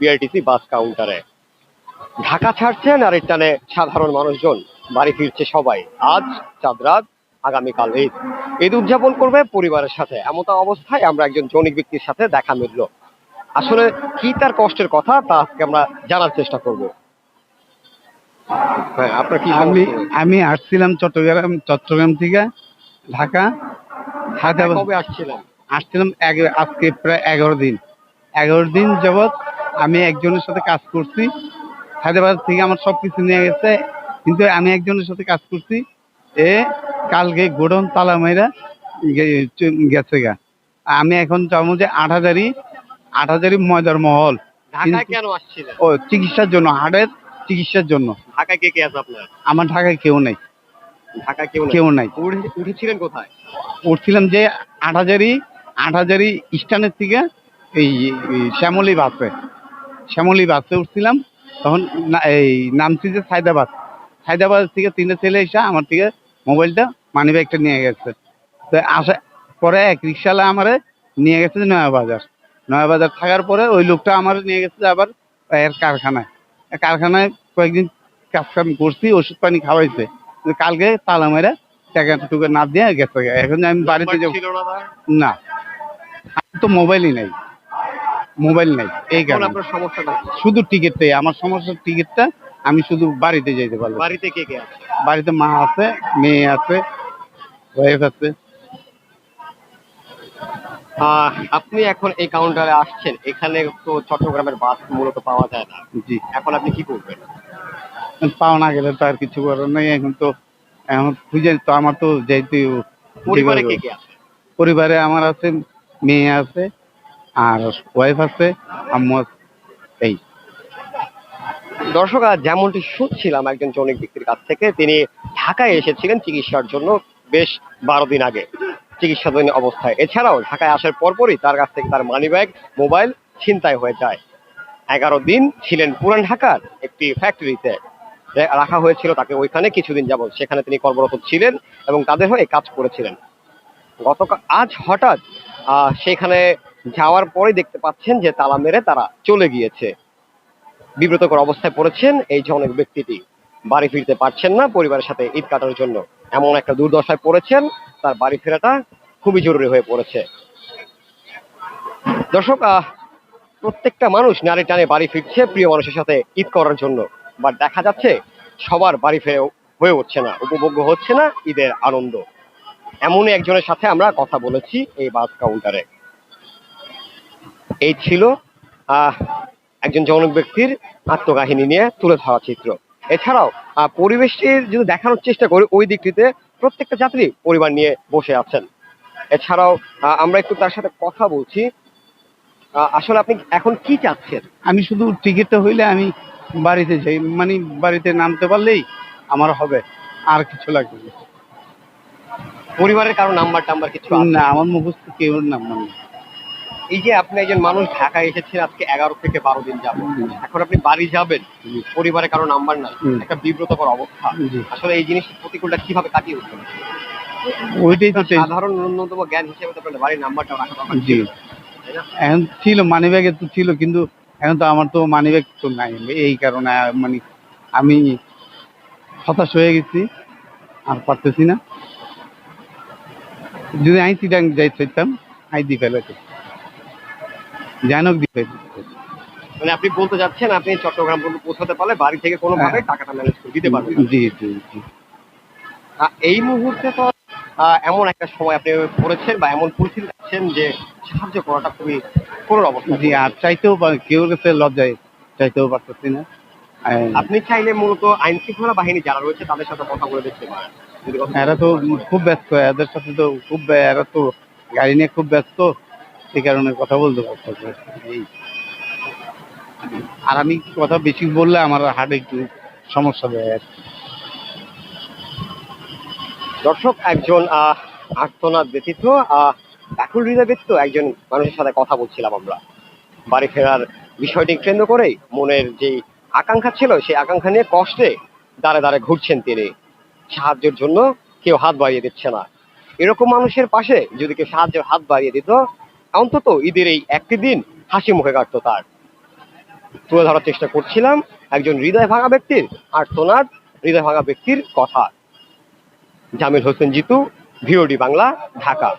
BRTC বাস কাউন্টারে ঢাকা ছাড়ছেন আর টানে সাধারণ মানুষজন বাড়ি ফিরছে সবাই। আজ চাঁদ রাত আগামীকাল ঈদ। ঈদ উদযাপন করবে পরিবারের সাথে। এমত অবস্থায় আমরা একজন জনিক ব্যক্তির সাথে দেখা মিলল। আসলে কি তার কষ্টের কথা তা আজকে আমরা জানার চেষ্টা করব। হ্যাঁ আপনার কি আমি আমি আসছিলাম চট্টগ্রাম চট্টগ্রাম থেকে ঢাকা। হায়দ্রাবাদ কবে আসছিলেন? আসছিলাম আজকে প্রায় এগারো দিন। এগারো দিন যাবৎ আমি একজনের সাথে কাজ করছি হায়দ্রাবাদ থেকে আমার সব কিছু নিয়ে গেছে কিন্তু আমি একজনের সাথে কাজ করছি এ কালকে গোডন তালা মাইরা গেছে গা। আমি এখন যাব যে আট হাজারই আট হাজারই ময়দার মহল ও চিকিৎসার জন্য হার্টের চিকিৎসার জন্য। ঢাকায় কে কে আছে আপনার? আমার ঢাকায় কেউ নেই। ঢাকায় কেউ কেউ নাই। উঠেছিলেন কোথায়? উঠছিলাম যে আট হাজারি আট হাজারি স্ট্যান্ডের থেকে এই এই শ্যামলী বাসে। শ্যামলী বাসে উঠছিলাম তখন এই নামছি যে সায়দাবাদ। সায়দাবাদ থেকে তিনটে ছেলে এসে আমার থেকে মোবাইলটা মানি ব্যাগটা নিয়ে গেছে। তো আসা পরে এক রিক্সাওয়ালা আমারে নিয়ে গেছে যে নয়াবাজার নয়াবাজার থাকার পরে ওই লোকটা আমার নিয়ে গেছে আবার এর কারখানায়। কারখানায় কয়েকদিন কাজ কাম করছি ওষুধ পানি খাওয়াইছে। কালকে তালা মেরে টাকা টুকু না দিয়ে গেছে। এখন আমি বাড়িতে না? তো মোবাইলই নাই। মোবাইল নাই এই কারণে। আপনার সমস্যাটা শুধু টিকিটটাই আমার সমস্যার টিকিটটা আমি শুধু বাড়িতে যেতে পারব। বাড়িতে কে কে আছে? বাড়িতে মা আছে মেয়ে আছে ওয়াইফ আছে। আহ, আপনি এখন এই কাউন্টারে আসছেন এখানে তো চট্টগ্রামের বাস মূলত পাওয়া যায় না। জি। এখন আপনি কি করবেন? পাওয়া না গেলে তো আর কিছু করার নেই এখন তো এখন খুঁজে তো আমার তো যেহেতু পরিবারে কে কে আছে? পরিবারে আমার আছে মেয়ে আছে আর ওয়াইফ আছে, আম্মু এই। দর্শক, আজ যেমনটি শুনছিলাম একজন জনক ব্যক্তির কাছ থেকে, তিনি ঢাকায় এসেছিলেন চিকিৎসার জন্য বেশ বারো দিন আগে। চিকিৎসাধীন অবস্থায়। এছাড়াও ঢাকায় আসার পরপরই তার কাছ থেকে তার মানিব্যাগ মোবাইল ছিনতাই হয়ে যায়। এগারো দিন ছিলেন পুরান ঢাকার একটি ফ্যাক্টরিতে রাখা হয়েছিল তাকে ওইখানে কিছুদিন যাবত সেখানে তিনি কর্মরত ছিলেন এবং তাদের হয়ে কাজ করেছিলেন। গতকাল আজ হঠাৎ সেখানে যাওয়ার পরে দেখতে পাচ্ছেন যে তালা মেরে তারা চলে গিয়েছে। বিব্রতকর অবস্থায় পড়েছেন এই জনক ব্যক্তিটি। বাড়ি ফিরতে পারছেন না পরিবারের সাথে ঈদ কাটার জন্য। এমন একটা দুর্দশায় পড়েছেন, তার বাড়ি ফেরাটা খুবই জরুরি হয়ে পড়েছে। দর্শক প্রত্যেকটা মানুষ নারী টানে বাড়ি ফিরছে প্রিয় মানুষের সাথে ঈদ করার জন্য। বা দেখা যাচ্ছে সবার বাড়ি ফিরে হয়ে উঠছে না, উপভোগ্য হচ্ছে না ঈদের আনন্দ। এমনই একজনের সাথে আমরা কথা বলেছি এই বাস কাউন্টারে। এই ছিল আহ একজন জনক ব্যক্তির আত্মকাহিনী নিয়ে তুলে ধরা চিত্র। এছাড়াও আহ, পরিবেশটির যদি দেখানোর চেষ্টা করি ওই দিকটিতে প্রত্যেকটা যাত্রী পরিবার নিয়ে বসে আছেন। এছাড়াও আমরা একটু তার সাথে কথা বলছি। আসলে আপনি এখন কি চাচ্ছেন? আমি শুধু টিকিটটা হইলে আমি বাড়িতে যাই মানে বাড়িতে নামতে পারলেই আমার হবে আর কিছু লাগবে না। পরিবারের কারও নাম্বার টাম্বার কিছু না আমার মুখস্থ কেউ নাম্বার নেই। এই যে আপনি একজন মানুষ ঢাকায় এসেছেন আজকে এগারো থেকে বারো দিন যাব এখন আপনি বাড়ি যাবেন। পরিবারে কারও নাম্বার নাই একটা বিব্রতকর অবস্থা। আসলে এই জিনিস প্রতিকূলটা কীভাবে কাটিয়ে উঠবেন ওইটাই তো সাধারণ ন্যূনতম জ্ঞান হিসেবে তো আপনার বাড়ির নাম্বারটা রাখা দরকার জি? এখন ছিল মানি ব্যাগে তো ছিল কিন্তু এখন তো আমার তো মানি ব্যাগ তো নাই। এই কারণে মানে আমি হতাশ হয়ে গেছি আর পারতেছি না। যদি আমি চিটাং যাই চাইতাম আই দি ফেলাতে জানক দি মানে আপনি বলতে যাচ্ছেন আপনি চট্টগ্রাম পর্যন্ত পৌঁছাতে পারলে বাড়ি থেকে কোনোভাবে টাকাটা ম্যানেজ করে দিতে পারবেন জি জি জি। এই মুহূর্তে তো এমন একটা সময় আপনি পড়েছেন বা এমন পরিস্থিতি আছেন যে সাহায্য করাটা খুবই করুণ অবস্থা। জি আর চাইতেও কেউ কাছে লজ্জায় চাইতেও পারতেছি না। আপনি চাইলে মূলত আইন শৃঙ্খলা বাহিনী যারা রয়েছে তাদের সাথে কথা বলে দেখতে পারেন। এরা তো খুব ব্যস্ত এদের সাথে তো খুব এরা তো গাড়ি নিয়ে খুব ব্যস্ত। সেই কারণে কথা বলতে পারতেছে এই। আর আমি কথা বেশি বললে আমার হার্টে একটু সমস্যা দেয় আর দর্শক একজন আহ, আর্তনাদ ব্যতীত ব্যাকুল হৃদয় ব্যতীত একজন মানুষের সাথে কথা বলছিলাম আমরা। বাড়ি ফেরার বিষয়টি কেন্দ্র করেই মনের যে আকাঙ্ক্ষা ছিল সেই আকাঙ্ক্ষা নিয়ে কষ্টে দাঁড়ে দাঁড়ে ঘুরছেন তিনি। সাহায্যের জন্য কেউ হাত বাড়িয়ে দিচ্ছে না। এরকম মানুষের পাশে যদি কেউ সাহায্যের হাত বাড়িয়ে দিত অন্তত ঈদের এই একটি দিন হাসি মুখে কাটতো তার। তুলে ধরার চেষ্টা করছিলাম একজন হৃদয় ভাঙা ব্যক্তির আর সোনার হৃদয় ভাঙা ব্যক্তির কথা। জামিল হোসেন জিতু, ভিওডি বাংলা, ঢাকা।